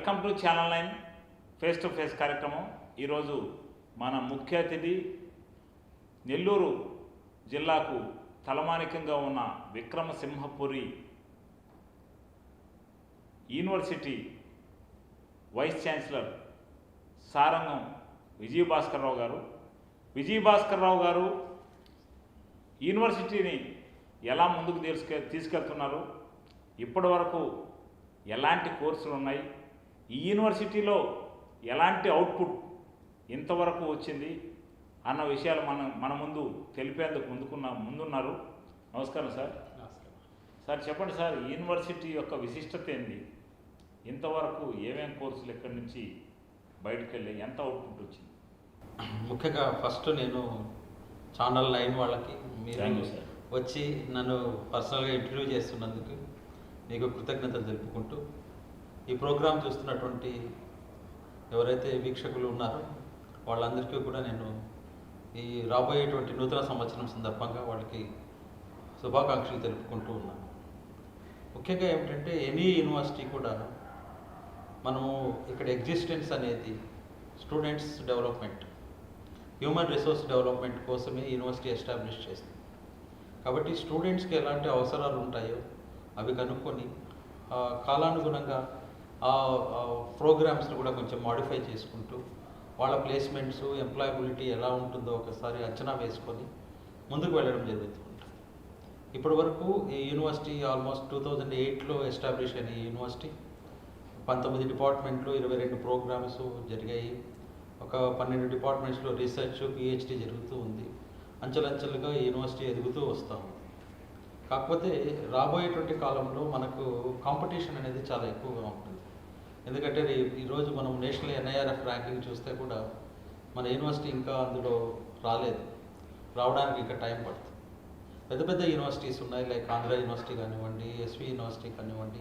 Welcome to channel nine face to face కార్యక్రమం. ఈరోజు మన ముఖ్య అతిథి నెల్లూరు జిల్లాకు తలమానికంగా ఉన్న Vikramasimhapuri university vice chancellor Sarangam Vijayabhaskar Rao garu. Vijayabhaskar Rao garu యూనివర్సిటీని ఎలా ముందుకు తీసుకె తీసుకెళ్తున్నారు? ఇప్పటి వరకు ఎలాంటి కోర్సులు ఉన్నాయి ఈ యూనివర్సిటీలో ఎలాంటి అవుట్పుట్ ఇంతవరకు వచ్చింది అన్న విషయాలు మన మన ముందు తెలిపేందుకు ముందుకున్న ముందున్నారు. నమస్కారం సార్. సార్ చెప్పండి సార్ యూనివర్సిటీ యొక్క విశిష్టత ఏంది? ఇంతవరకు ఏమేం కోర్సులు ఎక్కడి నుంచి బయటకు వెళ్ళి ఎంత అవుట్పుట్ వచ్చింది? ముఖ్యంగా ఫస్ట్ నేను ఛానల్ నైన్ వాళ్ళకి మీరు. వచ్చి నన్ను పర్సనల్గా ఇంటర్వ్యూ చేస్తున్నందుకు మీకు కృతజ్ఞతలు తెలుపుకుంటూ ఈ ప్రోగ్రాం చూస్తున్నటువంటి ఎవరైతే వీక్షకులు ఉన్నారో వాళ్ళందరికీ కూడా నేను ఈ రాబోయేటువంటి నూతన సంవత్సరం సందర్భంగా వాళ్ళకి శుభాకాంక్షలు తెలుపుకుంటూ ఉన్నాను. ముఖ్యంగా ఏమిటంటే ఎనీ యూనివర్సిటీ కూడా మనము ఇక్కడ ఎగ్జిస్టెన్స్ అనేది students development human resource development కోసమే యూనివర్సిటీ ఎస్టాబ్లిష్ చేస్తుంది కాబట్టి స్టూడెంట్స్కి ఎలాంటి అవసరాలు ఉంటాయో అవి కనుక్కొని కాలానుగుణంగా ప్రోగ్రామ్స్ని కూడా కొంచెం మాడిఫై చేసుకుంటూ వాళ్ళ ప్లేస్మెంట్స్ ఎంప్లాయబిలిటీ ఎలా ఉంటుందో ఒకసారి అంచనా వేసుకొని ముందుకు వెళ్ళడం జరుగుతుంది ఇప్పటి వరకు ఈ యూనివర్సిటీ ఆల్మోస్ట్ టూ థౌజండ్ ఎయిట్లో ఎస్టాబ్లిష్ అయిన ఈ యూనివర్సిటీ పంతొమ్మిది డిపార్ట్మెంట్లు ఇరవై రెండు ప్రోగ్రామ్స్ జరిగాయి. ఒక పన్నెండు డిపార్ట్మెంట్స్లో రీసెర్చ్ పిహెచ్డి జరుగుతూ ఉంది. అంచెలంచెలుగా యూనివర్సిటీ ఎదుగుతూ వస్తాం కాకపోతే రాబోయేటువంటి కాలంలో మనకు కాంపిటీషన్ అనేది చాలా ఎక్కువగా ఉంటుంది. ఎందుకంటే రే- ఈరోజు మనం నేషనల్ ఎన్ఐఆర్ఎఫ్ ర్యాంకింగ్ చూస్తే కూడా మన యూనివర్సిటీ ఇంకా అందులో రాలేదు. రావడానికి ఇంకా టైం పడుతుంది. పెద్ద పెద్ద యూనివర్సిటీస్ ఉన్నాయి లైక్ ఆంధ్ర యూనివర్సిటీ కానివ్వండి ఎస్వి యూనివర్సిటీ కానివ్వండి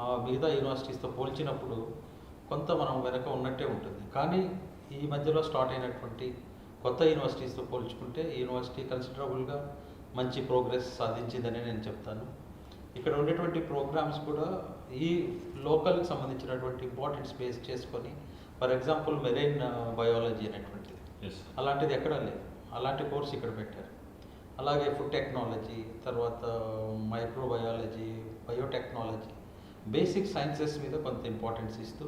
మిగతా యూనివర్సిటీస్తో పోల్చినప్పుడు కొంత మనం వెనక ఉన్నట్టే ఉంటుంది. కానీ ఈ మధ్యలో స్టార్ట్ అయినటువంటి కొత్త యూనివర్సిటీస్తో పోల్చుకుంటే యూనివర్సిటీ కన్సిడరబుల్గా మంచి ప్రోగ్రెస్ సాధించిందని నేను చెప్తాను. ఇక్కడ ఉండేటువంటి ప్రోగ్రామ్స్ కూడా ఈ లోకల్కి సంబంధించినటువంటి ఇంపార్టెంట్ స్పేస్ చేసుకొని ఫర్ ఎగ్జాంపుల్ మెరైన్ బయాలజీ అనేటువంటిది. అలాంటిది ఎక్కడా లేదు. అలాంటి కోర్స్ ఇక్కడ పెట్టారు. అలాగే ఫుడ్ టెక్నాలజీ తర్వాత మైక్రోబయాలజీ బయోటెక్నాలజీ బేసిక్ సైన్సెస్ మీద కొంత ఇంపార్టెన్స్ ఇస్తూ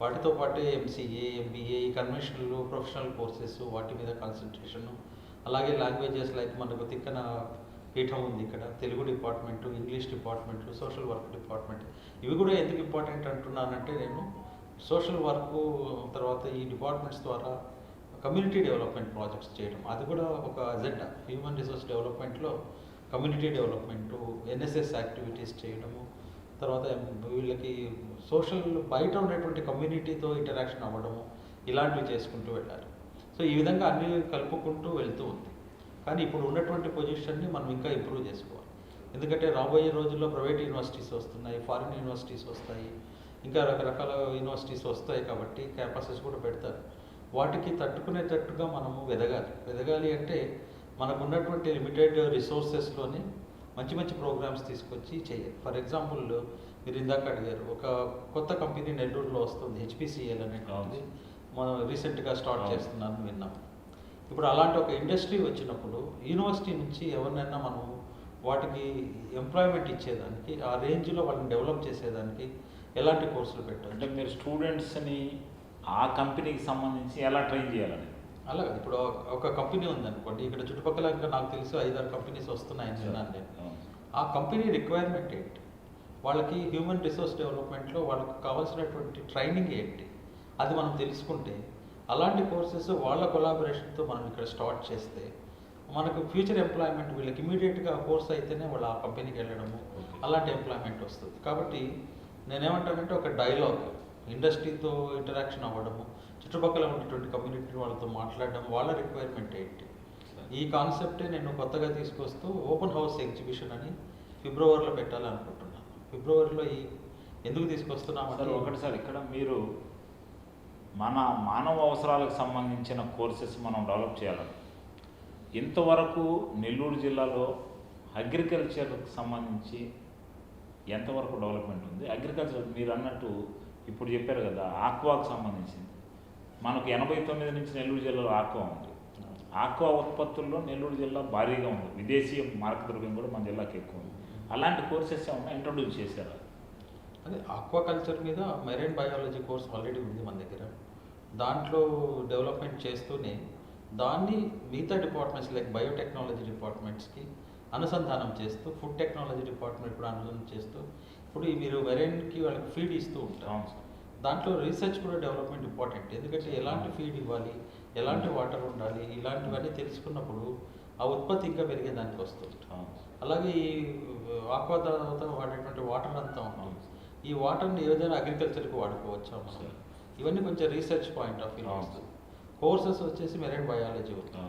వాటితో పాటే ఎంసీఏ ఎంబీఏ ఈ కన్వెన్షనల్ ప్రొఫెషనల్ కోర్సెస్ వాటి మీద కాన్సన్ట్రేషన్ అలాగే లాంగ్వేజెస్ లైక్ మనకు తిక్కన పీఠం ఉంది ఇక్కడ. Telugu department English department social work department. ఇవి కూడా ఎందుకు ఇంపార్టెంట్ అంటున్నానంటే నేను సోషల్ వర్క్ తర్వాత ఈ డిపార్ట్మెంట్స్ ద్వారా కమ్యూనిటీ డెవలప్మెంట్ ప్రాజెక్ట్స్ చేయడం. అది కూడా ఒక అజెండా. హ్యూమన్ రిసోర్స్ డెవలప్మెంట్లో కమ్యూనిటీ డెవలప్మెంట్ ఎన్ఎస్ఎస్ యాక్టివిటీస్ చేయడము తర్వాత వీళ్ళకి సోషల్ బయట ఉన్నటువంటి కమ్యూనిటీతో ఇంటరాక్షన్ అవ్వడము ఇలాంటివి చేసుకుంటూ వెళ్ళాలి. సో ఈ విధంగా అన్ని కలుపుకుంటూ వెళ్తూ ఉంది. కానీ ఇప్పుడు ఉన్నటువంటి పొజిషన్ని మనం ఇంకా ఇంప్రూవ్ చేసుకోవాలి. ఎందుకంటే రాబోయే రోజుల్లో ప్రైవేట్ యూనివర్సిటీస్ వస్తున్నాయి ఫారిన్ యూనివర్సిటీస్ వస్తాయి ఇంకా రకరకాల యూనివర్సిటీస్ వస్తాయి కాబట్టి క్యాంపసెస్ కూడా పెడతారు. వాటికి తట్టుకునేటట్టుగా మనము ఎదగాలి ఎదగాలి అంటే మనకు ఉన్నటువంటి లిమిటెడ్ రిసోర్సెస్లోనే మంచి మంచి ప్రోగ్రామ్స్ తీసుకొచ్చి చేయాలి. ఫర్ ఎగ్జాంపుల్ మీరు ఇందాక అడిగారు ఒక కొత్త కంపెనీ నెల్లూరులో వస్తుంది హెచ్పిసిఎల్ అనేటువంటిది. మనం రీసెంట్గా స్టార్ట్. చేస్తున్నాను విన్నాం. ఇప్పుడు అలాంటి ఒక ఇండస్ట్రీ వచ్చినప్పుడు యూనివర్సిటీ నుంచి ఎవరినైనా మనం వాటికి ఎంప్లాయ్మెంట్ ఇచ్చేదానికి ఆ రేంజ్లో వాళ్ళని డెవలప్ చేసేదానికి ఎలాంటి కోర్సులు అంటే పెట్టాలి మీరు స్టూడెంట్స్ని ఆ కంపెనీకి సంబంధించి ఎలా ట్రైన్ చేయాలని అలాగే ఇప్పుడు ఒక- ఒక కంపెనీ ఉందనుకోండి ఇక్కడ చుట్టుపక్కల ఇంకా నాకు తెలిసి ఐదారు కంపెనీస్ వస్తున్నాయని విన్నాను నేను. ఆ కంపెనీ రిక్వైర్మెంట్ ఏంటి? వాళ్ళకి హ్యూమన్ రిసోర్స్ డెవలప్మెంట్లో వాళ్ళకి కావాల్సినటువంటి ట్రైనింగ్ ఏంటి? అది మనం తెలుసుకుంటే అలాంటి కోర్సెస్ వాళ్ళ కొలాబరేషన్తో మనం ఇక్కడ స్టార్ట్ చేస్తే మనకు ఫ్యూచర్ ఎంప్లాయ్మెంట్ వీళ్ళకి ఇమీడియట్గా కోర్స్ అయితేనే వాళ్ళు ఆ కంపెనీకి వెళ్ళడము. అలాంటి ఎంప్లాయ్మెంట్ వస్తుంది. కాబట్టి నేనేమంటానంటే ఒక డైలాగ్ ఇండస్ట్రీతో ఇంటరాక్షన్ అవ్వడము చుట్టుపక్కల ఉన్నటువంటి కమ్యూనిటీ వాళ్ళతో మాట్లాడడం వాళ్ళ రిక్వైర్మెంట్ ఏంటి? ఈ కాన్సెప్టే నేను కొత్తగా తీసుకొస్తూ ఓపెన్ హౌస్ ఎగ్జిబిషన్ అని ఫిబ్రవరిలో పెట్టాలనుకుంటున్నాను. ఫిబ్రవరిలో ఈ ఎందుకు తీసుకొస్తున్నామంటే ఒకటి సార్ ఇక్కడ మీరు మన మానవ అవసరాలకు సంబంధించిన కోర్సెస్ మనం డెవలప్ చేయాలని ఇంతవరకు నెల్లూరు జిల్లాలో అగ్రికల్చర్కి సంబంధించి ఎంతవరకు డెవలప్మెంట్ ఉంది? అగ్రికల్చర్ మీరు అన్నట్టు ఇప్పుడు చెప్పారు కదా ఆక్వాకు సంబంధించింది. మనకు ఎనభై తొమ్మిది నుంచి నెల్లూరు జిల్లాలో ఆక్వా ఉంది. ఆక్వా ఉత్పత్తుల్లో నెల్లూరు జిల్లా భారీగా ఉంది. విదేశీ మార్క ద్రవ్యం కూడా మన జిల్లాకి ఎక్కువ ఉంది. అలాంటి కోర్సెస్ ఏమన్నా ఇంట్రొడ్యూస్ చేశారు? అదే ఆక్వాకల్చర్ మీద మెరైన్ బయాలజీ కోర్స్ ఆల్రెడీ ఉంది మన దగ్గర. దాంట్లో డెవలప్మెంట్ చేస్తూనే దాన్ని మిగతా డిపార్ట్మెంట్స్ లైక్ బయోటెక్నాలజీ డిపార్ట్మెంట్స్కి అనుసంధానం చేస్తూ ఫుడ్ టెక్నాలజీ డిపార్ట్మెంట్ కూడా అనుసంధానం చేస్తూ ఇప్పుడు మీరు మెరైన్కి వాళ్ళకి ఫీడ్ ఇస్తూ ఉంటాం అవును సార్. దాంట్లో రీసెర్చ్ కూడా డెవలప్మెంట్ ఇంపార్టెంట్ ఎందుకంటే ఎలాంటి ఫీడ్ ఇవ్వాలి ఎలాంటి వాటర్ ఉండాలి ఇలాంటివన్నీ తెలుసుకున్నప్పుడు ఆ ఉత్పత్తి ఇంకా పెరిగేదానికి వస్తుంది. అవును అలాగే ఈ ఆక్వా తర్వాత వాడేటువంటి వాటర్ అంతా అవును. ఈ వాటర్ని ఏ విధంగా అగ్రికల్చర్కి వాడుకోవచ్చు మనం. ఇవన్నీ కొంచెం research point of view courses వచ్చేసి మెరైన్ బయాలజీ అవును.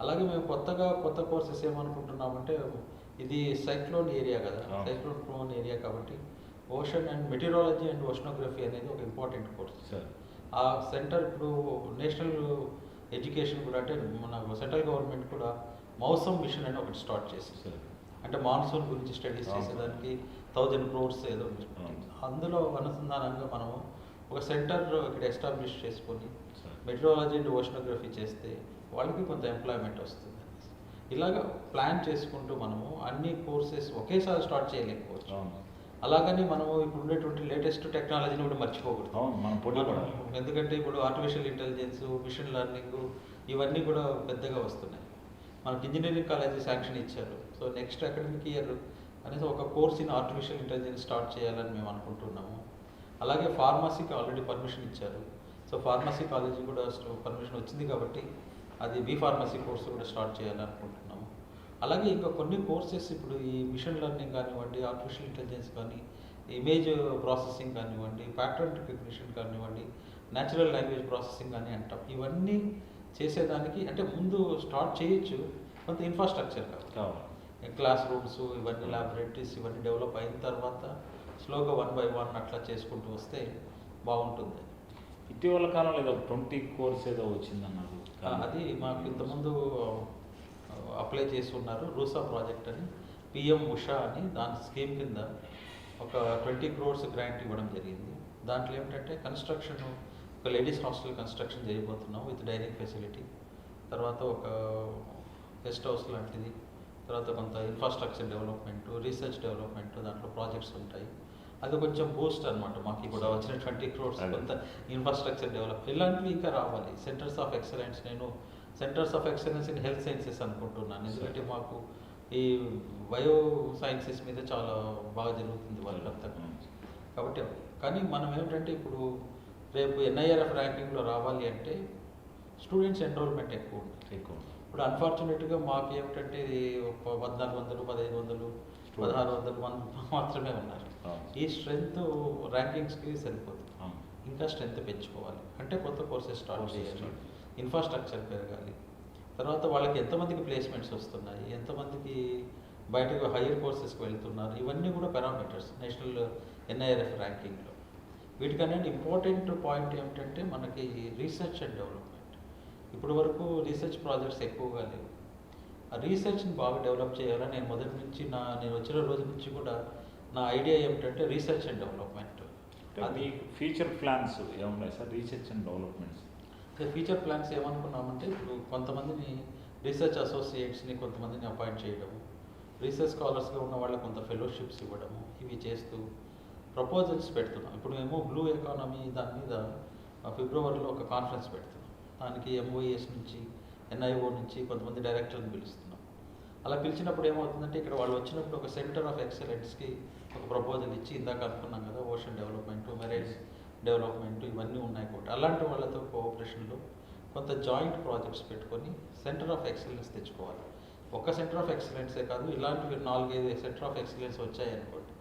అలాగే మేము కొత్తగా కొత్త కోర్సెస్ ఏమనుకుంటున్నామంటే ఇది సైక్లోన్ ఏరియా కదా. సైక్లోన్ ప్రోన్ ఏరియా కాబట్టి ocean and meteorology and oceanography అనేది ఒక ఇంపార్టెంట్ కోర్స్ ఆ సెంటర్ ఇప్పుడు నేషనల్ ఎడ్యుకేషన్ కూడా అంటే మన సెంట్రల్ గవర్నమెంట్ కూడా మౌసమ్ మిషన్ అని ఒకటి స్టార్ట్ చేసింది. అంటే మాన్సూన్ గురించి స్టడీస్ అవును. చేసేదానికి థౌజండ్ క్రోర్స్ ఏదో. అందులో అనుసంధానంగా మనము ఒక సెంటర్ ఇక్కడ ఎస్టాబ్లిష్ చేసుకొని మెట్రాలజీ అండ్ ఓషనోగ్రఫీ చేస్తే వాళ్ళకి కొంత ఎంప్లాయ్మెంట్ వస్తుంది. ఇలాగ ప్లాన్ చేసుకుంటూ మనము అన్ని కోర్సెస్ ఒకేసారి స్టార్ట్ చేయలేకపోవచ్చు. అలాగని మనము ఇప్పుడు ఉండేటువంటి లేటెస్ట్ టెక్నాలజీని కూడా మర్చిపోకూడదు. ఎందుకంటే ఇప్పుడు ఆర్టిఫిషియల్ ఇంటెలిజెన్స్ మిషన్ లెర్నింగ్ ఇవన్నీ కూడా పెద్దగా వస్తున్నాయి. మనకి ఇంజనీరింగ్ కాలేజీ శాంక్షన్ ఇచ్చారు. సో నెక్స్ట్ అకాడమిక్ ఇయర్ అనేసి ఒక course in artificial intelligence start చేయాలని మేము అనుకుంటున్నాము. అలాగే ఫార్మసీకి ఆల్రెడీ పర్మిషన్ ఇచ్చారు. సో ఫార్మసీ కాలేజీ కూడా పర్మిషన్ వచ్చింది కాబట్టి అది బీ ఫార్మసీ కోర్స్ కూడా స్టార్ట్ చేయాలనుకుంటున్నాము అలాగే ఇంకా కొన్ని కోర్సెస్ ఇప్పుడు ఈ మిషన్ లెర్నింగ్ కానివ్వండి ఆర్టిఫిషియల్ ఇంటెలిజెన్స్ కానీ ఇమేజ్ ప్రాసెసింగ్ కానివ్వండి ప్యాటర్న్ రికగ్నిషన్ కానివ్వండి న్యాచురల్ లాంగ్వేజ్ ప్రాసెసింగ్ కానీ అంటాం. ఇవన్నీ చేసేదానికి అంటే ముందు స్టార్ట్ చేయొచ్చు కొంత ఇన్ఫ్రాస్ట్రక్చర్ కావాలి. క్లాస్ రూమ్స్ ఇవన్నీ ల్యాబొరేటరీస్ ఇవన్నీ డెవలప్ అయిన తర్వాత స్లోగా వన్ బై వన్ అట్లా చేసుకుంటూ వస్తే బాగుంటుంది. ఇటీవల కాలంలో ఏదో ట్వంటీ కోర్స్ ఏదో వచ్చిందన్నారు. అది మాకు ఇంతకుముందు అప్లై చేస్తున్నారు రూసా ప్రాజెక్ట్ అని పిఎం ఉషా అని దాని స్కీమ్ కింద ఒక ట్వంటీ క్రోర్స్ గ్రాంట్ ఇవ్వడం జరిగింది. దాంట్లో ఏమిటంటే కన్స్ట్రక్షన్ ఒక లేడీస్ హాస్టల్ కన్స్ట్రక్షన్ చేయబోతున్నాం విత్ డైనింగ్ ఫెసిలిటీ. తర్వాత ఒక గెస్ట్ హౌస్ లాంటిది తర్వాత కొంత ఇన్ఫ్రాస్ట్రక్చర్ డెవలప్మెంట్ రీసెర్చ్ డెవలప్మెంట్ దాంట్లో ప్రాజెక్ట్స్ ఉంటాయి. అది కొంచెం బూస్ట్ అనమాట మాకు ఇప్పుడు వచ్చిన ట్వంటీ క్రోర్స్. కొంత ఇన్ఫ్రాస్ట్రక్చర్ డెవలప్ ఇలాంటివి ఇంకా రావాలి. సెంటర్స్ ఆఫ్ ఎక్సలెన్స్ నేను centres of excellence in health sciences అనుకుంటున్నాను. ఎందుకంటే మాకు ఈ బయో సైన్సెస్ మీద చాలా బాగా జరుగుతుంది వాళ్ళంతా కాబట్టి కానీ మనం ఏమిటంటే ఇప్పుడు రేపు ఎన్ఐఆర్ఎఫ్ ర్యాంకింగ్లో రావాలి అంటే స్టూడెంట్స్ ఎన్రోల్మెంట్ ఎక్కువ ఉంది ఎక్కువ ఇప్పుడు అన్ఫార్చునేట్గా మాకు ఏమిటంటే ఇది పద్నాలుగు వందలు పదహైదు వందలు పదహారు వందలు మంది మాత్రమే ఉన్నారు. ఈ స్ట్రెంగ్త్ ర్యాంకింగ్స్కి సరిపోతుంది. ఇంకా స్ట్రెంగ్త్ పెంచుకోవాలి. అంటే కొత్త కోర్సెస్ స్టార్ట్ చేయాలి. ఇన్ఫ్రాస్ట్రక్చర్ పెరగాలి. తర్వాత వాళ్ళకి ఎంతమందికి ప్లేస్మెంట్స్ వస్తున్నాయి? ఎంతమందికి బయటకు హైయర్ కోర్సెస్కి వెళ్తున్నారు? ఇవన్నీ కూడా పారామీటర్స్ నేషనల్ ఎన్ఐఆర్ఎఫ్ ర్యాంకింగ్లో వీటికన్నా ఇంపార్టెంట్ పాయింట్ ఏమిటంటే మనకి రీసెర్చ్ అండ్ డెవలప్మెంట్ ఇప్పటి వరకు రీసెర్చ్ ప్రాజెక్ట్స్ ఎక్కువగా లేవు. ఆ రీసెర్చ్ని బాగా డెవలప్ చేయాలని నేను మొదటి నుంచి నా నేను వచ్చిన రోజు నుంచి కూడా నా ఐడియా ఏమిటంటే రీసెర్చ్ అండ్ డెవలప్మెంట్ మీ ఫ్యూచర్ ప్లాన్స్ ఏమున్నాయి sir? Research and developments future plans ఏమనుకున్నామంటే ఇప్పుడు కొంతమందిని రీసెర్చ్ అసోసియేట్స్ని కొంతమందిని అపాయింట్ చేయడము రీసెర్చ్ స్కాలర్స్గా ఉన్న వాళ్ళకి కొంత ఫెలోషిప్స్ ఇవ్వడము ఇవి చేస్తూ ప్రపోజల్స్ పెడుతున్నాం. ఇప్పుడు మేము బ్లూ ఎకానమీ దాని మీద ఫిబ్రవరిలో ఒక కాన్ఫరెన్స్ పెడుతున్నాం. దానికి ఎంఓఈఎస్ నుంచి ఎన్ఐఓ నుంచి కొంతమంది డైరెక్టర్ని పిలుస్తున్నాం. అలా పిలిచినప్పుడు ఏమవుతుందంటే ఇక్కడ వాళ్ళు వచ్చినప్పుడు ఒక సెంటర్ ఆఫ్ ఎక్సలెన్స్కి ఒక ప్రపోజల్ ఇచ్చి ఇందాక అనుకున్నాం కదా ఓషన్ డెవలప్మెంట్ మెరైన్ డెవలప్మెంట్ ఇవన్నీ ఉన్నాయి కూడా అలాంటి వాళ్ళతో కోఆపరేషన్లో కొంత జాయింట్ ప్రాజెక్ట్స్ పెట్టుకొని సెంటర్ ఆఫ్ ఎక్సలెన్స్ తెచ్చుకోవాలి. ఒక సెంటర్ ఆఫ్ ఎక్సలెన్సే కాదు ఇలాంటివి నాలుగైదు సెంటర్ ఆఫ్ ఎక్సలెన్స్ వచ్చాయనుకోండి.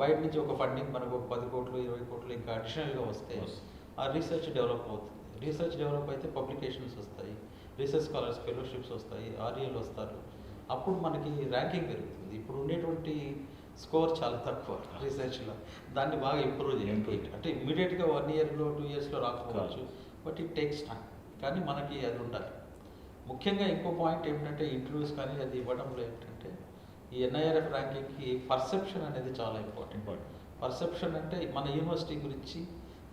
బయట నుంచి ఒక ఫండింగ్ మనకు ఒక పది కోట్లు ఇరవై కోట్లు ఇంకా అడిషనల్గా వస్తే. ఆ రీసెర్చ్ డెవలప్ అవుతుంది. రీసెర్చ్ డెవలప్ అయితే పబ్లికేషన్స్ వస్తాయి రీసెర్చ్ స్కాలర్స్ ఫెలోషిప్స్ వస్తాయి ఆర్ఏలు వస్తారు. అప్పుడు మనకి ర్యాంకింగ్ పెరుగుతుంది. ఇప్పుడు ఉండేటువంటి స్కోర్ చాలా తక్కువ రీసెర్చ్లో. దాన్ని బాగా ఇంప్రూవ్ చేయాలి. Improve. అంటే ఇమీడియట్గా వన్ ఇయర్లో టూ ఇయర్స్లో రాకపోవచ్చు బట్ ఇట్ టేక్స్ టైం కానీ మనకి అది ఉండాలి. ముఖ్యంగా ఇంకో పాయింట్ ఏమిటంటే ఇంటర్వ్యూస్ కానీ అది ఇవ్వడంలో ఏమిటంటే ఈ ఎన్ఐఆర్ఎఫ్ ర్యాంకింగ్కి పర్సెప్షన్ అనేది చాలా ఇంపార్టెంట్. పర్సెప్షన్ అంటే మన యూనివర్సిటీ గురించి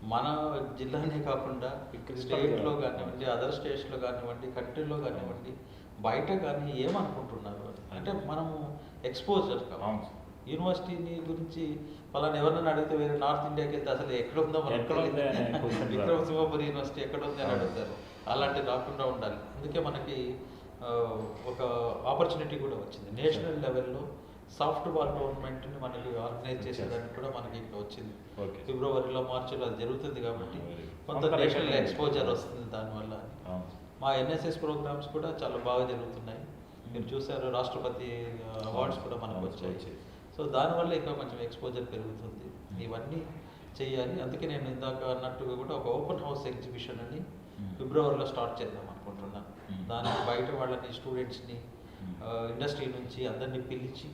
మన జిల్లానే కాకుండా ఇక్కడ స్టేట్లో కానివ్వండి అదర్ స్టేట్స్లో కానివ్వండి కంట్రీలో కానివ్వండి బయట కానీ ఏమనుకుంటున్నారు? అంటే మనము ఎక్స్పోజర్ కావాలి. యూనివర్సిటీని గురించి వాళ్ళని ఎవరినైనా అడిగితే వేరే నార్త్ ఇండియాకి వెళ్తే అసలు ఎక్కడ ఉందో రాదు. విక్రమ్ సింహపురి యూనివర్సిటీ ఎక్కడ ఉంది అని. అడుగుతారు. అలాంటి రాకుండా ఉండాలి. అందుకే మనకి ఒక ఆపర్చునిటీ కూడా వచ్చింది. నేషనల్ లెవెల్లో సాఫ్ట్ బాల్ టోర్నమెంట్ని మనకి ఆర్గనైజ్ చేసేదానికి కూడా మనకి ఇక్కడ వచ్చింది ఓకే. ఫిబ్రవరిలో మార్చిలో అది జరుగుతుంది కాబట్టి. కొంత నేషనల్. ఎక్స్పోజర్ వస్తుంది దానివల్ల. మా ఎన్ఎస్ఎస్ ప్రోగ్రామ్స్ కూడా చాలా బాగా జరుగుతున్నాయి మీరు చూసారు రాష్ట్రపతి అవార్డ్స్ కూడా మనకు వచ్చాయి. సో దానివల్ల ఇంకా కొంచెం ఎక్స్పోజర్ పెరుగుతుంది. ఇవన్నీ చేయాలి అందుకే నేను ఇందాక అన్నట్టుగా కూడా ఒక ఓపెన్ హౌస్ ఎగ్జిబిషన్ అని. ఫిబ్రవరిలో స్టార్ట్ చేద్దాం అనుకుంటున్నాను. దానికి బయట వాళ్ళని స్టూడెంట్స్ని. ఇండస్ట్రీ నుంచి అందరినీ పిలిచి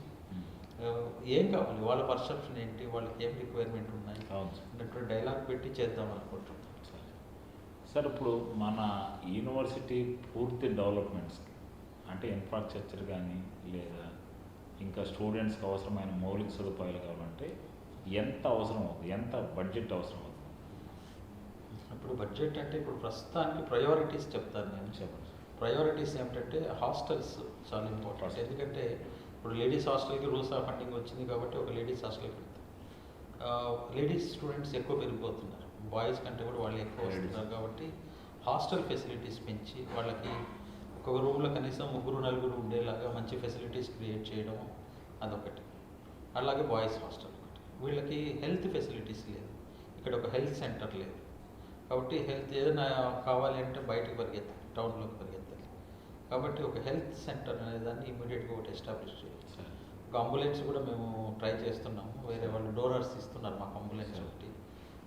ఏం కావాలి? వాళ్ళ పర్సెప్షన్ ఏంటి? వాళ్ళకి ఏం రిక్వైర్మెంట్ ఉన్నాయి. అన్నటువంటి డైలాగ్ పెట్టి చేద్దాం అనుకుంటున్నాను సరే. సార్ ఇప్పుడు మన యూనివర్సిటీ పూర్తి డెవలప్మెంట్స్కి అంటే ఇన్ఫ్రాస్ట్రక్చర్ కానీ లేదా ఇంకా స్టూడెంట్స్కి అవసరమైన మౌలిక సదుపాయాలు కావాలంటే ఎంత అవసరం అవుతుంది? ఎంత బడ్జెట్ అవసరం అవుతుంది? ఇప్పుడు బడ్జెట్ అంటే ఇప్పుడు ప్రస్తుతానికి ప్రయారిటీస్ చెప్తాను నేను. చెప్పండి. ప్రయారిటీస్ ఏమిటంటే హాస్టల్స్ చాలా ఇంపార్టెంట్ ఎందుకంటే ఇప్పుడు లేడీస్ హాస్టల్కి రూసా ఫండింగ్ వచ్చింది కాబట్టి ఒక లేడీస్ హాస్టల్కి లేడీస్ స్టూడెంట్స్ ఎక్కువ పెరిగిపోతున్నారు. బాయ్స్ కంటే కూడా వాళ్ళు ఎక్కువ. వస్తున్నారు కాబట్టి హాస్టల్ ఫెసిలిటీస్ పెంచి వాళ్ళకి ఒక రూమ్లో కనీసం ముగ్గురు నలుగురు ఉండేలాగా మంచి ఫెసిలిటీస్ క్రియేట్ చేయడం అదొకటి. అలాగే బాయ్స్ హాస్టల్ ఒకటి. వీళ్ళకి హెల్త్ ఫెసిలిటీస్ లేదు. ఇక్కడ ఒక హెల్త్ సెంటర్ లేదు. కాబట్టి హెల్త్ ఏదైనా కావాలి అంటే బయటకు పరిగెత్తాలి టౌన్లోకి పరిగెత్తాలి. కాబట్టి ఒక హెల్త్ సెంటర్ అనే దాన్ని ఇమీడియట్గా ఒకటి ఎస్టాబ్లిష్ చేయాలి. ఒక అంబులెన్స్ కూడా మేము ట్రై చేస్తున్నాము వేరే వాళ్ళు డోనర్స్ ఇస్తున్నారు మాకు అంబులెన్స్ ఒకటి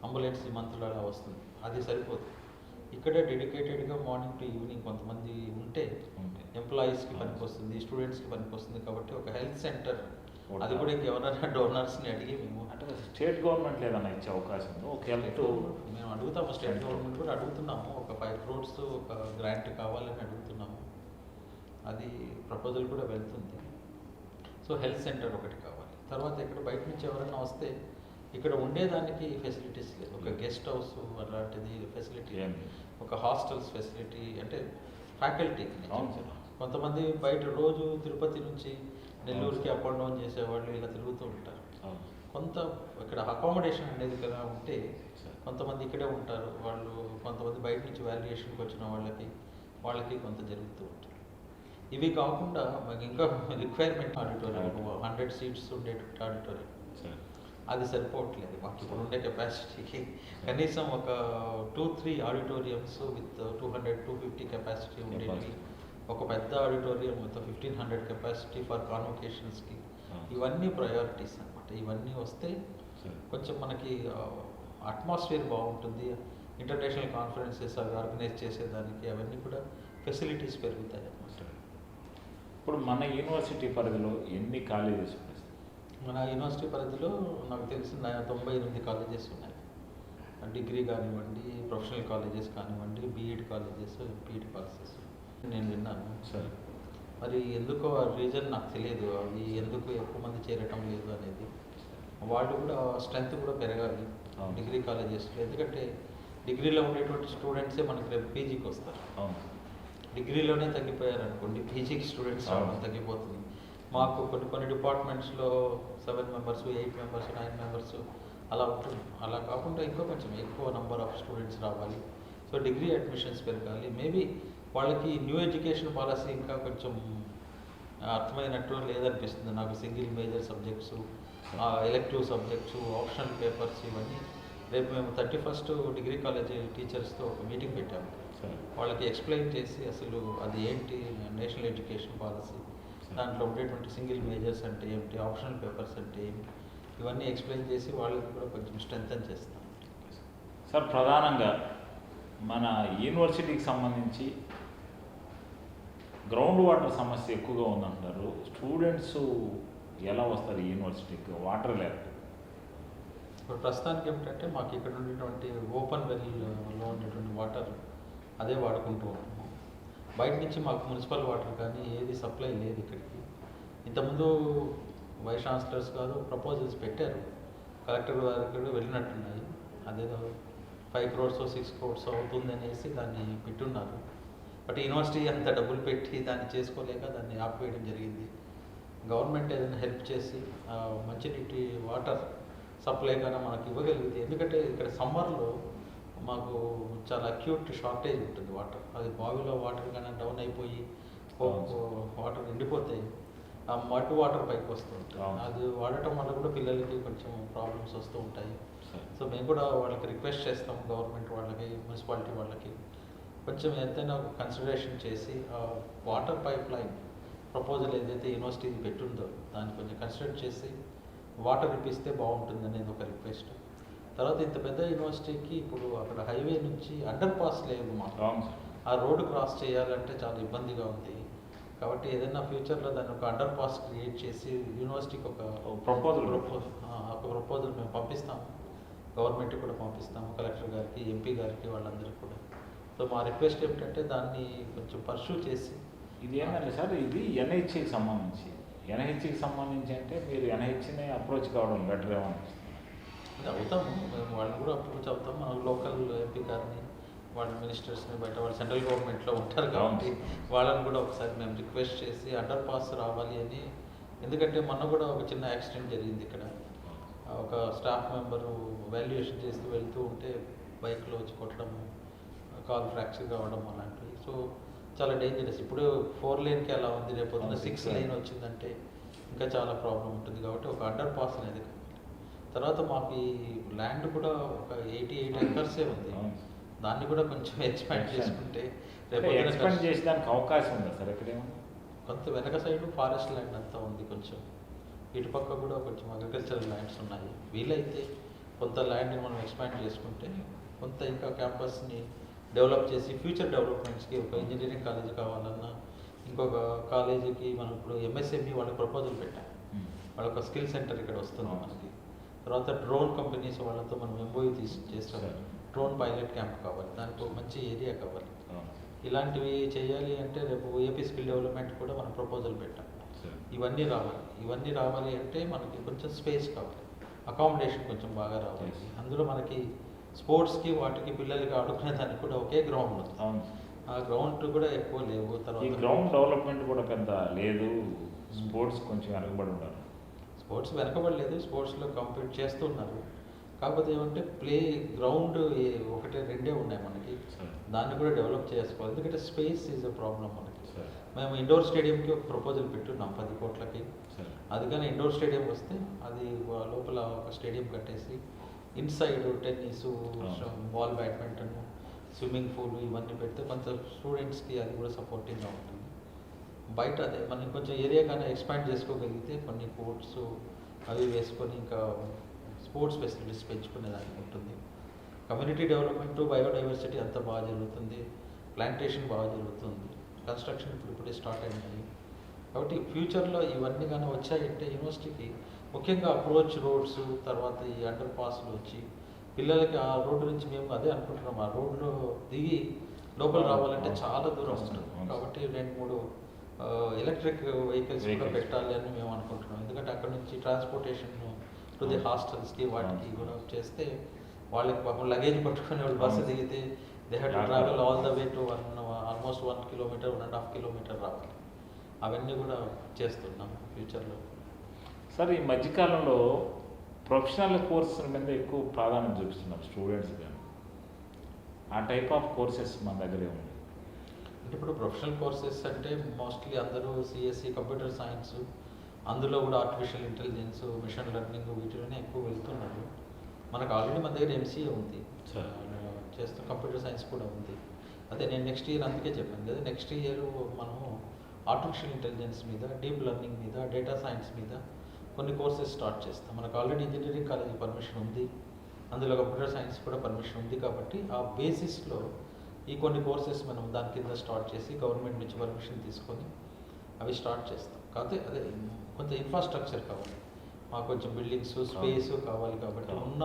అంబులెన్స్ ఈ మంత్లో అలా వస్తుంది అది సరిపోదు ఇక్కడే డెడికేటెడ్గా మార్నింగ్ టు ఈవినింగ్ కొంతమంది ఉంటే. ఎంప్లాయీస్కి. పనికి వస్తుంది స్టూడెంట్స్కి పనికి వస్తుంది కాబట్టి ఒక హెల్త్ సెంటర్. అది కూడా ఎవరైనా డోనర్స్ని అడిగి మేము అంటే స్టేట్ గవర్నమెంట్ ఏదైనా ఇచ్చే అవకాశం ఒక హెల్త్ మేము అడుగుతాము స్టేట్. గవర్నమెంట్ కూడా అడుగుతున్నాము ఒక ఫైవ్ క్రోడ్స్ ఒక గ్రాంట్ కావాలని అడుగుతున్నాము అది ప్రపోజల్ కూడా వెళ్తుంది. సో హెల్త్ సెంటర్ ఒకటి కావాలి. తర్వాత ఇక్కడ బయట నుంచి ఎవరైనా వస్తే ఇక్కడ ఉండేదానికి ఫెసిలిటీస్ లేదు ఒక గెస్ట్ హౌస్ అలాంటిది ఫెసిలిటీ ఏం ఒక హాస్టల్స్ ఫెసిలిటీ అంటే ఫ్యాకల్టీ. కొంతమంది బయట రోజు తిరుపతి నుంచి నెల్లూరుకి అప్ అండ్ డౌన్ చేసేవాళ్ళు ఇలా తిరుగుతూ ఉంటారు. కొంత ఇక్కడ అకామిడేషన్ అనేది కదా ఉంటే. కొంతమంది ఇక్కడే ఉంటారు. వాళ్ళు కొంతమంది బయట నుంచి వాల్యుయేషన్కి వచ్చిన వాళ్ళకి వాళ్ళకి కొంత జరుగుతూ ఉంటుంది. ఇవి కాకుండా మాకు ఇంకా రిక్వైర్మెంట్ ఆడిటోరియం హండ్రెడ్ సీట్స్ ఉండేటువంటి ఆడిటోరియం. అది సరిపోవట్లేదు మాకు ఇప్పుడు ఉండే కెపాసిటీకి కనీసం ఒక two three auditoriums with two hundred two fifty capacity ఉండేవి. ఒక పెద్ద auditorium with fifteen hundred capacity for కాన్వకేషన్స్కి. ఇవన్నీ ప్రయారిటీస్ అన్నమాట ఇవన్నీ వస్తే. కొంచెం మనకి అట్మాస్ఫియర్ బాగుంటుంది ఇంటర్నేషనల్ కాన్ఫరెన్సెస్ అవి ఆర్గనైజ్ చేసేదానికి అవన్నీ కూడా ఫెసిలిటీస్ పెరుగుతాయి అన్నమాట. ఇప్పుడు మన యూనివర్సిటీ పరిధిలో ఎన్ని కాలేజెస్ ఉన్నాయి? మన యూనివర్సిటీ పరిధిలో నాకు తెలిసిన తొంభై ఎనిమిది కాలేజెస్ ఉన్నాయి. డిగ్రీ కానివ్వండి ప్రొఫెషనల్ కాలేజెస్ కానివ్వండి B Ed colleges B Ed colleges. నేను విన్నాను. సరే. మరి ఎందుకో ఆ రీజన్ నాకు తెలియదు. అవి ఎందుకు ఎక్కువ మంది చేరటం లేదు అనేది. వాళ్ళు కూడా స్ట్రెంత్ కూడా పెరగాలి. డిగ్రీ కాలేజెస్లో. ఎందుకంటే డిగ్రీలో ఉండేటువంటి స్టూడెంట్సే మనకి రేపు పీజీకి వస్తారు. అవును. డిగ్రీలోనే తగ్గిపోయారు అనుకోండి పీజీకి స్టూడెంట్స్. రావడం తగ్గిపోతుంది. మాకు కొన్ని కొన్ని డిపార్ట్మెంట్స్లో seven members eight members nine members అలా ఉంటుంది. అలా కాకుండా ఇంకా కొంచెం ఎక్కువ నెంబర్ ఆఫ్ స్టూడెంట్స్ రావాలి. సో డిగ్రీ అడ్మిషన్స్ పెరగాలి. మేబీ వాళ్ళకి న్యూ ఎడ్యుకేషన్ పాలసీ ఇంకా కొంచెం అర్థమైనట్టు లేదనిపిస్తుంది. నాకు single major subjects elective subjects optional papers ఇవన్నీ. రేపు మేము థర్టీ ఫస్ట్ డిగ్రీ కాలేజ్ టీచర్స్తో ఒక మీటింగ్ పెట్టాము. వాళ్ళకి ఎక్స్ప్లెయిన్ చేసి అసలు అది ఏంటి నేషనల్ ఎడ్యుకేషన్ పాలసీ దాంట్లో ఉండేటువంటి సింగిల్ మేజర్స్ అంటే ఏమిటి ఆప్షనల్ పేపర్స్ అంటే ఏమిటి? ఇవన్నీ ఎక్స్ప్లెయిన్ చేసి వాళ్ళకి కూడా కొంచెం స్ట్రెంగ్తన్ చేస్తాం. సార్ ప్రధానంగా మన యూనివర్సిటీకి సంబంధించి గ్రౌండ్ వాటర్ సమస్య ఎక్కువగా ఉందంటారు. స్టూడెంట్స్ ఎలా వస్తారు యూనివర్సిటీకి వాటర్ లేక ఇప్పుడు ప్రస్తుతానికి ఏమిటంటే మాకు ఇక్కడ ఉండేటువంటి ఓపెన్ వెల్లో ఉండేటువంటి వాటర్ అదే వాడుకుంటూ ఉన్నాము. బయట నుంచి మాకు మున్సిపల్ వాటర్ కానీ ఏది సప్లై లేదు ఇక్కడికి. ఇంతకుముందు వైస్ ఛాన్సలర్స్ గారు ప్రపోజల్స్ పెట్టారు. కలెక్టర్ గారు వెళ్ళినట్టున్నాయి. అదేదో ఫైవ్ క్రోర్స్ సిక్స్ క్రోర్స్ అవుతుంది అనేసి దాన్ని పెట్టున్నారు. బట్ యూనివర్సిటీ అంత డబ్బులు పెట్టి దాన్ని చేసుకోలేక దాన్ని ఆపివేయడం జరిగింది. గవర్నమెంట్ ఏదైనా హెల్ప్ చేసి మంచినీటి వాటర్ సప్లై కానీ మనకి ఇవ్వగలిగింది ఎందుకంటే ఇక్కడ సమ్మర్లో మాకు చాలా అక్యూట్ షార్టేజ్ ఉంటుంది వాటర్ అది బావిలో వాటర్ కానీ డౌన్ అయిపోయి వాటర్ నిండిపోతాయి ఆ మడ్ వాటర్ పైకి వస్తుంటుంది. అవును. అది వాడటం వల్ల కూడా పిల్లలకి కొంచెం ప్రాబ్లమ్స్ వస్తూ ఉంటాయి. సో మేము కూడా వాళ్ళకి రిక్వెస్ట్ చేస్తాం గవర్నమెంట్ వాళ్ళకి మున్సిపాలిటీ వాళ్ళకి. కొంచెం ఎంతైనా కన్సిడరేషన్ చేసి ఆ వాటర్ పైప్ లైన్ ప్రపోజల్ ఏదైతే యూనివర్సిటీ పెట్టుందో దాన్ని కొంచెం కన్సిడర్ చేసి వాటర్ ఇప్పిస్తే బాగుంటుంది అనేది ఒక రిక్వెస్ట్ తర్వాత ఇంత పెద్ద యూనివర్సిటీకి ఇప్పుడు అక్కడ హైవే నుంచి అండర్ పాస్ లేదు మాకు. ఆ రోడ్డు క్రాస్ చేయాలంటే చాలా ఇబ్బందిగా ఉంది. కాబట్టి ఏదైనా ఫ్యూచర్లో దాన్ని ఒక అండర్ పాస్ క్రియేట్ చేసి యూనివర్సిటీకి ఒక ప్రపోజల్ ఒక ప్రపోజల్ మేము పంపిస్తాము గవర్నమెంట్కి కూడా పంపిస్తాము కలెక్టర్ గారికి ఎంపీ గారికి వాళ్ళందరికీ కూడా. సో మా రిక్వెస్ట్ ఏమిటంటే దాన్ని కొంచెం పర్సూ చేసి ఇది ఏంటంటే సార్ ఇది ఎన్హెచ్కి సంబంధించి. ఎన్హెచ్కి సంబంధించి అంటే మీరు ఎన్హెచ్ని అప్రోచ్ కావడం బెటర్ ఏమో అవుతాము మేము వాళ్ళని కూడా అప్రోచ్ అవుతాం మన లోకల్ ఎంపీ గారిని వాళ్ళ మినిస్టర్స్ని బయట వాళ్ళు సెంట్రల్ గవర్నమెంట్లో ఉంటారు కాబట్టి వాళ్ళని కూడా ఒకసారి మేము రిక్వెస్ట్ చేసి అండర్ పాస్ రావాలి అని ఎందుకంటే మొన్న కూడా ఒక చిన్న యాక్సిడెంట్ జరిగింది ఇక్కడ. ఒక స్టాఫ్ మెంబరు వాల్యుయేషన్ చేస్తూ వెళ్తూ ఉంటే బైక్లో వచ్చి కొట్టడము కాల్ ఫ్రాక్చర్ కావడం అలాంటివి. సో చాలా డేంజరస్ ఇప్పుడు ఫోర్ లేన్కి అలా ఉంది. రేపు సిక్స్. లేన్ వచ్చిందంటే ఇంకా చాలా ప్రాబ్లం ఉంటుంది కాబట్టి ఒక అండర్ పాస్ అనేది. తర్వాత మాకు ఈ ల్యాండ్ కూడా ఒక ఎయిటీ ఎయిట్ ఎకర్సే ఉంది. దాన్ని కూడా కొంచెం ఎక్స్పాండ్. చేసుకుంటే ఎక్స్పెండ్ కష్ట- చేసేదానికి అవకాశం ఉందా సార్ ఎక్కడేమో? కొంత వెనక సైడ్ ఫారెస్ట్ ల్యాండ్ అంతా ఉంది కొంచెం. ఇటుపక్క కూడా కొంచెం అగ్రికల్చరల్ ల్యాండ్స్ ఉన్నాయి. వీలైతే కొంత ల్యాండ్ని మనం ఎక్స్పాండ్ చేసుకుంటే కొంత ఇంకా క్యాంపస్ని డెవలప్ చేసి ఫ్యూచర్ డెవలప్మెంట్స్కి ఒక ఇంజనీరింగ్ కాలేజ్ కావాలన్నా ఇంకొక కాలేజీకి మనం ఇప్పుడు ఎంఎస్ఎంఈ వాళ్ళకి ప్రపోజల్ పెట్టాం. వాళ్ళ ఒక స్కిల్ సెంటర్ ఇక్కడ వస్తుంది అవును. మనకి. తర్వాత డ్రోన్ కంపెనీస్ వాళ్ళతో మనం ఎంబోయి తీసి చేస్తాం. డ్రోన్ పైలట్ క్యాంప్ కావాలి. దానికి ఒక మంచి ఏరియా కావాలి. ఇలాంటివి చేయాలి అంటే రేపు ఏపీ స్కిల్ డెవలప్మెంట్ కూడా మనం ప్రపోజల్ పెట్టాం. ఇవన్నీ రావాలి. ఇవన్నీ రావాలి అంటే మనకి కొంచెం స్పేస్ కావాలి. అకామిడేషన్ కొంచెం బాగా రావాలి. అందులో మనకి స్పోర్ట్స్కి వాటికి పిల్లలకి ఆడుకునే దానికి కూడా ఒకే గ్రౌండ్ ఉంది. ఆ గ్రౌండ్ కూడా ఎక్కువ లేవు. తర్వాత గ్రౌండ్ డెవలప్మెంట్ కూడా పెద్ద లేదు. స్పోర్ట్స్ కొంచెం వెనకబడి ఉన్నారు స్పోర్ట్స్ వెనకబడలేదు స్పోర్ట్స్లో కంపీట్ చేస్తున్నారు కాకపోతే ఏమంటే ప్లే గ్రౌండ్ ఒకటే రెండే ఉన్నాయి మనకి. దాన్ని కూడా డెవలప్ చేసుకోవాలి. ఎందుకంటే స్పేస్ ఈజ్ అ ప్రాబ్లం మనకి. మేము ఇండోర్ స్టేడియంకి ఒక ప్రపోజల్ పెట్టున్నాం పది కోట్లకి. అది కానీ ఇండోర్ స్టేడియం వస్తే అది లోపల ఒక స్టేడియం కట్టేసి inside tennis ball badminton swimming pool ఇవన్నీ పెడితే కొంచెం స్టూడెంట్స్కి అది కూడా సపోర్టింగ్గా ఉంటుంది. బయట అదే. మనం కొంచెం ఏరియా కానీ ఎక్స్పాండ్ చేసుకోగలిగితే కొన్ని కోర్ట్స్ అవి వేసుకొని ఇంకా స్పోర్ట్స్ ఫెసిలిటీస్ పెంచుకునేదానికి ఉంటుంది. కమ్యూనిటీ డెవలప్మెంట్ బయోడైవర్సిటీ అంతా బాగా జరుగుతుంది. ప్లాంటేషన్ బాగా జరుగుతుంది. కన్స్ట్రక్షన్ ఇప్పుడు ఇప్పుడే స్టార్ట్ అయినాయి కాబట్టి ఫ్యూచర్లో ఇవన్నీ కానీ వచ్చాయంటే యూనివర్సిటీకి ముఖ్యంగా అప్రోచ్ రోడ్స్ తర్వాత ఈ అండర్ పాస్లు వచ్చి పిల్లలకి ఆ రోడ్డు నుంచి మేము అదే అనుకుంటున్నాం. ఆ రోడ్లో దిగి లోపల రావాలంటే చాలా దూరం ఉంటుంది కాబట్టి రెండు మూడు ఎలక్ట్రిక్ వెహికల్స్ కూడా. పెట్టాలి అని మేము అనుకుంటున్నాం ఎందుకంటే అక్కడ నుంచి ట్రాన్స్పోర్టేషన్ టు ది. హాస్టల్స్కి వాటికి అవును. కూడా చేస్తే వాళ్ళకి పాపం లగేజ్ పట్టుకొని వాళ్ళు బస్సు అవును. దిగితే they have to. Travel all the way to one almost one kilometre one and half kilometre రావాలి అవన్నీ కూడా చేస్తున్నాం ఫ్యూచర్లో సార్ ఈ మధ్యకాలంలో ప్రొఫెషనల్ కోర్సుల మీద ఎక్కువ ప్రాధాన్యత చూపిస్తున్నారు స్టూడెంట్స్ కానీ ఆ టైప్ ఆఫ్ కోర్సెస్ మన దగ్గరే అంటే ఇప్పుడు ప్రొఫెషనల్ కోర్సెస్ అంటే మోస్ట్లీ అందరూ సిఎస్సి కంప్యూటర్ సైన్స్ అందులో కూడా ఆర్టిఫిషియల్ ఇంటెలిజెన్స్ మిషన్ లెర్నింగ్ వీటిలోనే ఎక్కువ వెళ్తున్నారు. మనకు ఆల్రెడీ మన దగ్గర ఎంసీఏ ఉంది. సరే. చేస్తూ కంప్యూటర్ సైన్స్ కూడా ఉంది. అదే నేను నెక్స్ట్ ఇయర్ అందుకే చెప్పాను కదా నెక్స్ట్ ఇయర్ మనము ఆర్టిఫిషియల్ ఇంటెలిజెన్స్ మీద డీప్ లెర్నింగ్ మీద డేటా సైన్స్ మీద కొన్ని కోర్సెస్ స్టార్ట్ చేస్తాం. మనకు ఆల్రెడీ ఇంజనీరింగ్ కాలేజ్ పర్మిషన్ ఉంది. అందులో కంప్యూటర్ సైన్స్ కూడా పర్మిషన్ ఉంది కాబట్టి ఆ బేసిస్లో ఈ కొన్ని కోర్సెస్ మనం దాని కింద స్టార్ట్ చేసి గవర్నమెంట్ నుంచి పర్మిషన్ తీసుకొని అవి స్టార్ట్ చేస్తాం కాకపోతే అదే కొంత ఇన్ఫ్రాస్ట్రక్చర్ కావాలి మాకు కొంచెం బిల్డింగ్స్ స్పేస్ కావాలి కాబట్టి. ఉన్న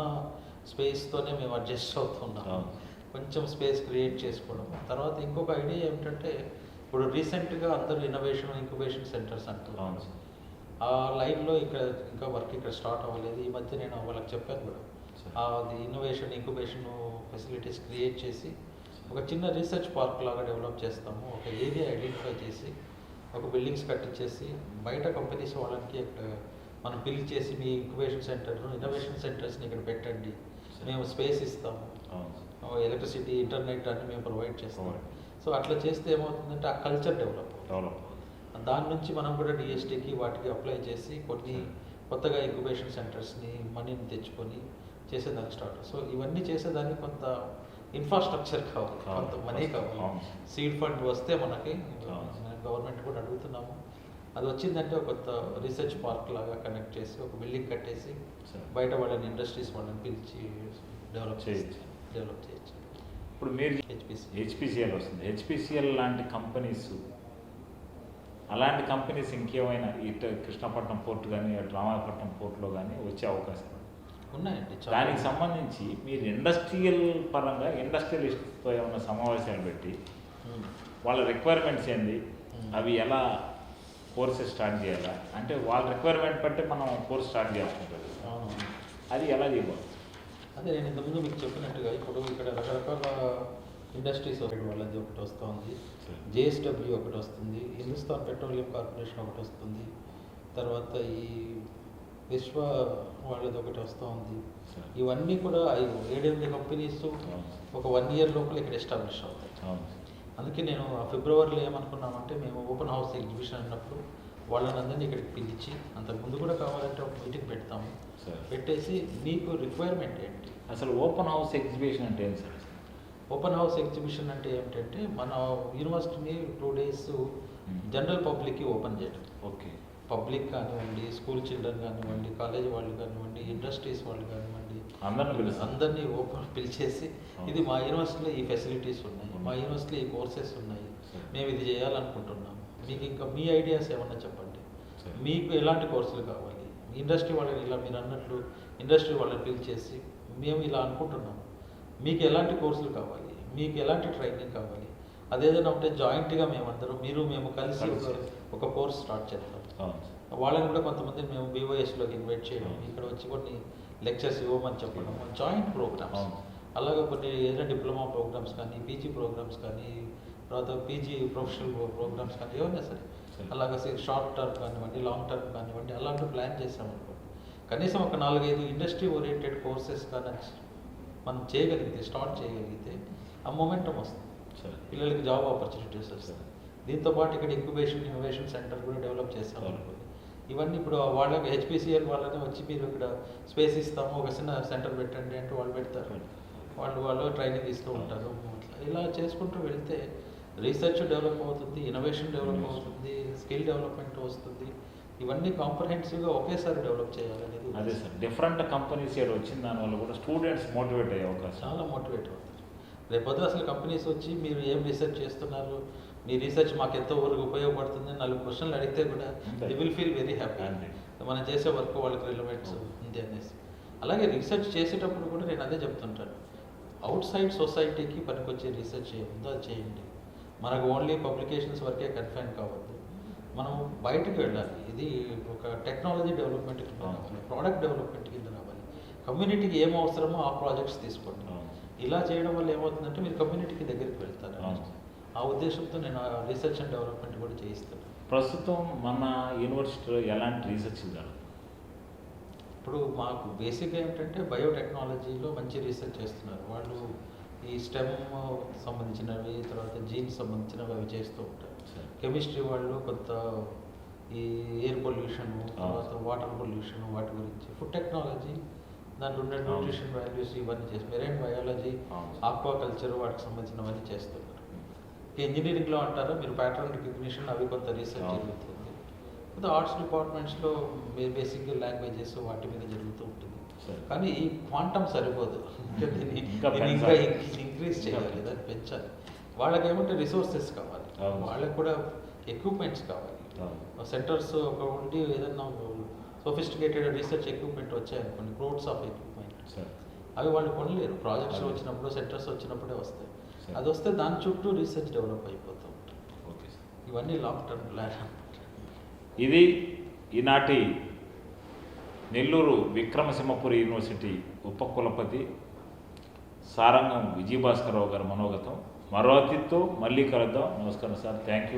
స్పేస్తోనే మేము అడ్జస్ట్ అవుతున్నాం అవును. కొంచెం స్పేస్ క్రియేట్ చేసుకోవడం తర్వాత ఇంకొక ఐడియా ఏమిటంటే ఇప్పుడు రీసెంట్గా అందరూ ఇన్నోవేషన్ ఇంక్యుబేషన్ సెంటర్స్ సార్. ఆ లైన్లో ఇక్కడ ఇంకా వర్క్ ఇక్కడ స్టార్ట్ అవ్వలేదు ఈ మధ్య నేను వాళ్ళకి చెప్పాను కూడా. అది ఇన్నోవేషన్ ఇంక్యుబేషన్ ఫెసిలిటీస్ క్రియేట్ చేసి ఒక చిన్న రీసెర్చ్ పార్క్ లాగా డెవలప్ చేస్తాము. ఒక ఏరియా ఐడెంటిఫై చేసి ఒక బిల్డింగ్స్ కట్టించేసి బయట కంపెనీస్ వాళ్ళకి మనం బిల్డ్ చేసి మీ ఇంక్యుబేషన్ సెంటర్ ఇన్నోవేషన్ సెంటర్స్ని ఇక్కడ పెట్టండి. మేము స్పేస్ ఇస్తాము ఎలక్ట్రిసిటీ ఇంటర్నెట్ అన్ని మేము ప్రొవైడ్ చేస్తాం. Provide. సో అట్లా చేస్తే ఏమవుతుందంటే ఆ కల్చర్ డెవలప్ డెవలప్ దాని నుంచి మనం కూడా డిఎస్టీకి వాటికి అప్లై చేసి కొన్ని కొత్తగా ఇంక్యుబేషన్ సెంటర్స్ని మనీని తెచ్చుకొని చేసేదానికి స్టార్ట్. సో ఇవన్నీ చేసేదానికి కొంత ఇన్ఫ్రాస్ట్రక్చర్ కావాలి. కొంత మనీ కావాలి. సీడ్ ఫండ్ వస్తే మనకి. గవర్నమెంట్ కూడా అడుగుతున్నాము అది వచ్చిందంటే ఒక కొత్త రీసెర్చ్ పార్క్ లాగా కనెక్ట్ చేసి ఒక బిల్డింగ్ కట్టేసి. బయట వాళ్ళని ఇండస్ట్రీస్ వాళ్ళని పిలిచి డెవలప్ చేయొచ్చు. డెవలప్ చేయొచ్చు ఇప్పుడు మీరు హెచ్పిసి హెచ్పిసిఎల్ వస్తుంది హెచ్పిసిఎల్ లాంటి కంపెనీస్ అలాంటి కంపెనీస్ ఇంకేమైనా ఇటు కృష్ణపట్నం పోర్ట్ కానీ రామాయపట్నం పోర్ట్లో కానీ వచ్చే అవకాశం. ఉన్నాయండి. దానికి సంబంధించి మీరు ఇండస్ట్రియల్ పరంగా ఇండస్ట్రియలిస్ట్తో ఏమైనా సమావేశాలు పెట్టి. వాళ్ళ రిక్వైర్మెంట్స్ ఏంది. అవి ఎలా కోర్సెస్ స్టార్ట్ చేయాలా అంటే వాళ్ళ రిక్వైర్మెంట్ బట్టి మనం కోర్స్ స్టార్ట్ చేసుకుంటాం అవును అది ఎలా చేయబోతుంది అదే నేను ఇంతకుముందు మీకు చెప్పినట్టుగా ఇప్పుడు ఇక్కడ రకరకాల ఇండస్ట్రీస్ ఒకటి వాళ్ళది ఒకటి వస్తుంది. జేఎస్డబ్ల్యూ ఒకటి వస్తుంది హిందుస్థాన్ పెట్రోలియం కార్పొరేషన్ ఒకటి వస్తుంది తర్వాత ఈ విశ్వ వాళ్ళది ఒకటి వస్తుంది సరే. ఇవన్నీ కూడా ఏడెనిమిది కంపెనీస్. ఒక వన్ ఇయర్ లోపల ఇక్కడ ఎస్టాబ్లిష్ అవుతాయి. అందుకే నేను ఆ ఫిబ్రవరిలో ఏమనుకున్నామంటే మేము ఓపెన్ హౌస్ ఎగ్జిబిషన్ అన్నప్పుడు వాళ్ళని అందరినీ ఇక్కడికి పిలిచి అంతకుముందు కూడా కావాలంటే ఒక మీటింగ్ పెడతాము. పెట్టేసి నీకు రిక్వైర్మెంట్ ఏంటి? అసలు ఓపెన్ హౌస్ ఎగ్జిబిషన్ అంటే ఏంటి సార్? ఓపెన్ హౌస్ ఎగ్జిబిషన్ అంటే ఏమిటంటే మన యూనివర్సిటీని టూ డేస్ జనరల్ పబ్లిక్కి ఓపెన్ చేయడం. ఓకే. పబ్లిక్ కానివ్వండి స్కూల్ చిల్డ్రన్ కానివ్వండి కాలేజ్ వాళ్ళు కానివ్వండి ఇండస్ట్రీస్ వాళ్ళు కానివ్వండి అందరిని అందరినీ ఓపెన్ పిలిచేసి. ఇది మా యూనివర్సిటీలో ఈ ఫెసిలిటీస్ ఉన్నాయి మా యూనివర్సిటీలో ఈ కోర్సెస్ ఉన్నాయి. మేము ఇది చేయాలనుకుంటున్నాం మీకు ఇంకా మీ ఐడియాస్ ఏమన్నా చెప్పండి. మీకు ఎలాంటి కోర్సులు కావాలి? ఇండస్ట్రీ వాళ్ళని ఇలా మీరు అన్నట్లు ఇండస్ట్రీ వాళ్ళని పిలిచేసి మేము ఇలా అనుకుంటున్నాం మీకు ఎలాంటి కోర్సులు కావాలి? మీకు ఎలాంటి ట్రైనింగ్ కావాలి? అదేదైనా ఉంటే జాయింట్గా మేమందరం మీరు మేము కలిసి ఒక కోర్స్ స్టార్ట్ చేద్దాం. వాళ్ళని కూడా కొంతమంది మేము బీఓఎస్లోకి ఇన్వైట్ చేయడం. ఇక్కడ వచ్చి కొన్ని లెక్చర్స్ ఇవ్వమని చెప్పడం జాయింట్ ప్రోగ్రామ్స్. అలాగే కొన్ని ఏదైనా డిప్లొమా ప్రోగ్రామ్స్ కానీ పీజీ ప్రోగ్రామ్స్ కానీ తర్వాత పీజీ ప్రొఫెషనల్ ప్రోగ్రామ్స్ కానీ ఏమైనా సరే. అలాగే షార్ట్ టర్మ్ కానివ్వండి లాంగ్ టర్మ్ కానివ్వండి అలాంటి ప్లాన్ చేసామనుకోండి కనీసం ఒక నాలుగైదు ఇండస్ట్రీ ఓరియంటెడ్ కోర్సెస్ కానీ మనం చేయగలిగితే స్టార్ట్ చేయగలిగితే ఆ మొమెంటం వస్తుంది. సరే. పిల్లలకి జాబ్ ఆపర్చునిటీస్ వస్తాయి. దీంతో పాటు ఇక్కడ ఇంక్యుబేషన్ ఇన్నోవేషన్ సెంటర్ కూడా డెవలప్ చేస్తాం అనుకోండి ఇవన్నీ ఇప్పుడు వాళ్ళకి హెచ్పిసిఎల్ వాళ్ళని వచ్చి మీరు ఇక్కడ స్పేస్ ఇస్తాము ఒక చిన్న సెంటర్ పెట్టండి అంటే వాళ్ళు పెడతారు. వాళ్ళు వాళ్ళు ట్రైనింగ్ ఇస్తూ ఉంటారు. ఇలా చేసుకుంటూ వెళ్తే రీసెర్చ్ డెవలప్ అవుతుంది ఇన్నోవేషన్ డెవలప్ అవుతుంది స్కిల్ డెవలప్మెంట్ వస్తుంది. ఇవన్నీ కాంప్రహెన్సివ్గా ఒకేసారి డెవలప్ చేయాలనేది అదే సార్ డిఫరెంట్ కంపెనీస్ ఇక్కడ వచ్చిన దానివల్ల కూడా స్టూడెంట్స్ మోటివేట్ అయ్యే అవకాశం. చాలా మోటివేట్ అవుతారు. రేపొద్దున అసలు కంపెనీస్ వచ్చి మీరు ఏం రీసెర్చ్ చేస్తున్నారు మీ రీసెర్చ్ మాకు ఎంతో వరకు ఉపయోగపడుతుంది. నాలుగు క్వశ్చన్లు అడిగితే కూడా. They will feel very happy. మనం చేసే వర్క్ వాళ్ళకి రిలవెంట్స్ ఉంది అనేసి. అలాగే రీసెర్చ్ చేసేటప్పుడు కూడా నేను అదే చెప్తుంటాను. అవుట్ సైడ్ సొసైటీకి పనికొచ్చే రీసెర్చ్ ఏముందో అది చేయండి. మనకు ఓన్లీ పబ్లికేషన్స్ వరకే కన్ఫైన్ కావద్దు. మనం బయటకు వెళ్ళాలి. ఇది ఒక టెక్నాలజీ డెవలప్మెంట్ కింద రావాలి. ప్రోడక్ట్ డెవలప్మెంట్ కింద రావాలి. కమ్యూనిటీకి ఏం అవసరమో ఆ ప్రాజెక్ట్స్ తీసుకోండి. ఇలా చేయడం వల్ల ఏమవుతుందంటే మీరు కమ్యూనిటీకి దగ్గరికి వెళ్తారు. ఆ ఉద్దేశంతో నేను రీసెర్చ్ అండ్ డెవలప్మెంట్ కూడా చేయిస్తాను ప్రస్తుతం మన యూనివర్సిటీలో ఎలాంటి రీసెర్చ్ జరుగుతుంది ఇప్పుడు మాకు బేసిక్గా ఏంటంటే బయోటెక్నాలజీలో మంచి రీసెర్చ్ చేస్తున్నారు వాళ్ళు ఈ స్టెమ్ సంబంధించినవి తర్వాత జీన్స్ సంబంధించినవి అవి చేస్తూ ఉంటారు. కెమిస్ట్రీ వాళ్ళు కొంత ఈ ఎయిర్ పొల్యూషన్ తర్వాత వాటర్ పొల్యూషన్ వాటి గురించి ఫుడ్ టెక్నాలజీ దాంట్లో ఉండే. న్యూట్రిషన్ వాల్యూస్ ఇవన్నీ చేసి మెరైన్ బయాలజీ. ఆక్వాకల్చర్ వాటికి సంబంధించినవన్నీ చేస్తున్నారు ఇంజనీరింగ్లో అంటారా మీరు ప్యాటర్న్ రికగ్నిషన్ అవి కొంత రీసెర్చ్. జరుగుతుంది కొంత ఆర్ట్స్ డిపార్ట్మెంట్స్లో బేసిక్గా లాంగ్వేజెస్ వాటి మీద జరుగుతూ ఉంటుంది. కానీ ఈ క్వాంటమ్ సరిపోదు ఇంకా దీన్ని ఇంకా. ఇంక్రీజ్ ఇంకా చేయాలి. దాన్ని పెంచాలి వాళ్ళకి ఏమంటే రిసోర్సెస్ కావాలి. వాళ్ళకి కూడా ఎక్విప్మెంట్స్ కావాలి. సెంటర్స్ ఒక ఉండి ఏదన్నా సోఫిస్టికేటెడ్ రీసెర్చ్ ఎక్విప్మెంట్ వచ్చాయనుకోండి క్రోడ్స్ ఆఫ్ ఎక్విప్మెంట్ అవి వాళ్ళు కొనలేరు ప్రాజెక్ట్స్. వచ్చినప్పుడు సెంటర్స్ వచ్చినప్పుడే వస్తాయి. అది వస్తే దాని చుట్టూ రీసెర్చ్ డెవలప్ అయిపోతూ ఉంటుంది. Okay sir. ఇవన్నీ లాంగ్ టర్మ్ ప్లాన్ ఇది ఈనాటి నెల్లూరు విక్రమసింహపురి యూనివర్సిటీ ఉపకులపతి సారంగం విజయభాస్కరరావు గారి మనోగతం. మరో అతిథితో మళ్ళీ కలుద్దాం. నమస్కారం సార్. Thank you